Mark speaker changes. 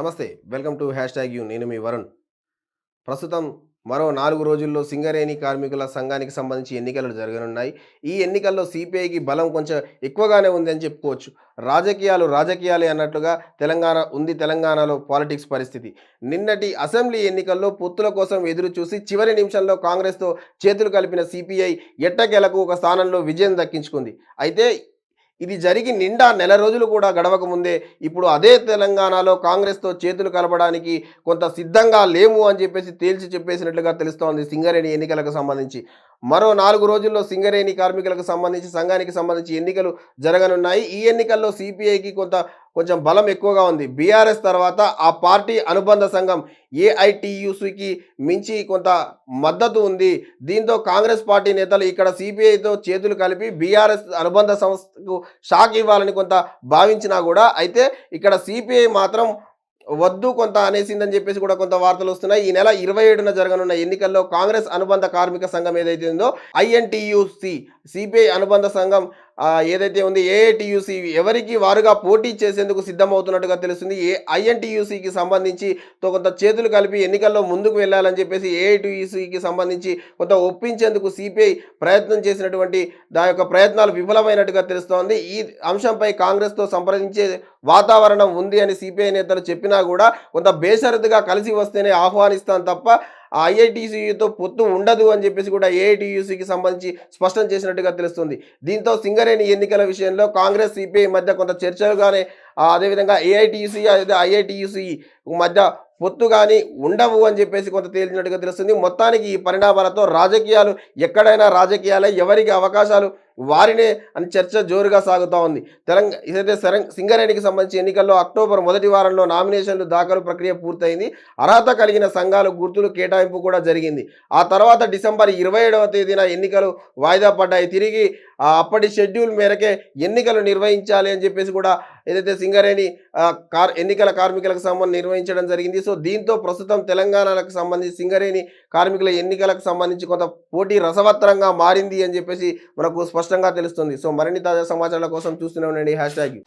Speaker 1: నమస్తే welcome to hash tag you. నేను మీ వరుణ్. ప్రస్తుతం మరో నాలుగు రోజుల్లో సింగరేణి కార్మికుల సంఘానికి సంబంధించి ఎన్నికలు జరగనున్నాయి. ఈ ఎన్నికల్లో సిపిఐకి బలం కొంచెం ఎక్కువగానే ఉంది అని చెప్పుకోవచ్చు. రాజకీయాలు రాజకీయాలే అన్నట్లుగా తెలంగాణ ఉంది తెలంగాణలో పాలిటిక్స్ పరిస్థితి. నిన్నటి అసెంబ్లీ ఎన్నికల్లో పొత్తుల కోసం ఎదురు చూసి చివరి నిమిషంలో కాంగ్రెస్తో చేతులు కలిపిన సిపిఐ ఎట్టకేలకు ఒక స్థానంలో విజయం దక్కించుకుంది. అయితే ఇది జరిగి నిండా నెల రోజులు కూడా గడవక ముందే ఇప్పుడు అదే తెలంగాణలో కాంగ్రెస్తో చేతులు కలపడానికి కొంత సిద్ధంగా లేము అని చెప్పేసి తేల్చి చెప్పేసినట్లుగా తెలుస్తోంది సింగరేణి ఎన్నికలకు సంబంధించి. మరో నాలుగు రోజుల్లో సింగరేణి కార్మికులకు సంబంధించి సంఘానికి సంబంధించి ఎన్నికలు జరగనున్నాయి. ఈ ఎన్నికల్లో సిపిఐకి కొంత కొంచెం బలం ఎక్కువగా ఉంది. బీఆర్ఎస్ తర్వాత ఆ పార్టీ అనుబంధ సంఘం ఏఐటియుసికి మించి కొంత మద్దతు ఉంది. దీంతో కాంగ్రెస్ పార్టీ నేతలు ఇక్కడ సిపిఐతో చేతులు కలిపి బీఆర్ఎస్ అనుబంధ సంస్థకు షాక్ ఇవ్వాలని కొంత భావించినా కూడా అయితే ఇక్కడ సిపిఐ మాత్రం వద్దు కొంత అనేసిందని చెప్పేసి కూడా కొంత వార్తలు వస్తున్నాయి. ఈ నెల ఇరవై ఏడున జరగనున్న ఎన్నికల్లో కాంగ్రెస్ అనుబంధ కార్మిక సంఘం ఏదైతే ఉందో ఐఎన్టీయుసి సిపిఐ అనుబంధ సంఘం ఏదైతే ఉంది ఏఐటియుసి ఎవరికి వారుగా పోటీ చేసేందుకు సిద్ధమవుతున్నట్టుగా తెలుస్తుంది. ఏ ఐఎన్టీయూసీకి సంబంధించి తో కొంత చేతులు కలిపి ఎన్నికల్లో ముందుకు వెళ్ళాలని చెప్పేసి ఏఐటియుసికి సంబంధించి కొంత ఒప్పించేందుకు సిపిఐ ప్రయత్నం చేసినటువంటి దాని యొక్క ప్రయత్నాలు విఫలమైనట్టుగా తెలుస్తోంది. ఈ అంశంపై కాంగ్రెస్తో సంప్రదించే వాతావరణం ఉంది అని సిపిఐ నేతలు చెప్పినా కూడా కొంత బేషరతుగా కలిసి వస్తేనే ఆహ్వానిస్తాను తప్ప ఐఐటీసీతో పొత్తు ఉండదు అని చెప్పేసి కూడా ఏఐటీయూసీకి సంబంధించి స్పష్టం చేసినట్టుగా తెలుస్తుంది. దీంతో సింగరేణి ఎన్నికల విషయంలో కాంగ్రెస్ సిపిఐ మధ్య కొంత చర్చలుగానే అదేవిధంగా ఏఐటీసీ అదే ఐఐటీసీ మధ్య పొత్తు కానీ ఉండవు అని చెప్పేసి కొంత తేలినట్టుగా తెలుస్తుంది. మొత్తానికి ఈ పరిణామాలతో రాజకీయాలు ఎక్కడైనా రాజకీయాలే ఎవరికి అవకాశాలు వారినే అని చర్చ జోరుగా సాగుతూ ఉంది. తెలంగాణ ఇదైతే సింగరేణికి సంబంధించి ఎన్నికల్లో అక్టోబర్ మొదటి వారంలో నామినేషన్లు దాఖలు ప్రక్రియ పూర్తయింది. అర్హత కలిగిన సంఘాలు గుర్తులు కేటాయింపు కూడా జరిగింది. ఆ తర్వాత డిసెంబర్ ఇరవై ఏడవ తేదీన ఎన్నికలు వాయిదా పడ్డాయి. తిరిగి అప్పటి షెడ్యూల్ మేరకే ఎన్నికలు నిర్వహించాలి అని చెప్పేసి కూడా ఏదైతే సింగరేణి కార్ ఎన్నికల కార్మికులకు సంబంధించి నిర్వహించడం జరిగింది. సో దీంతో ప్రస్తుతం తెలంగాణకు సంబంధించి సింగరేణి కార్మికుల ఎన్నికలకు సంబంధించి కొంత పోటీ రసవత్తరంగా మారింది అని చెప్పేసి మనకు స్పష్టంగా తెలుస్తుంది. సో మరిన్ని తాజా సమాచారాల కోసం చూస్తూనే ఉండండి. Hash tag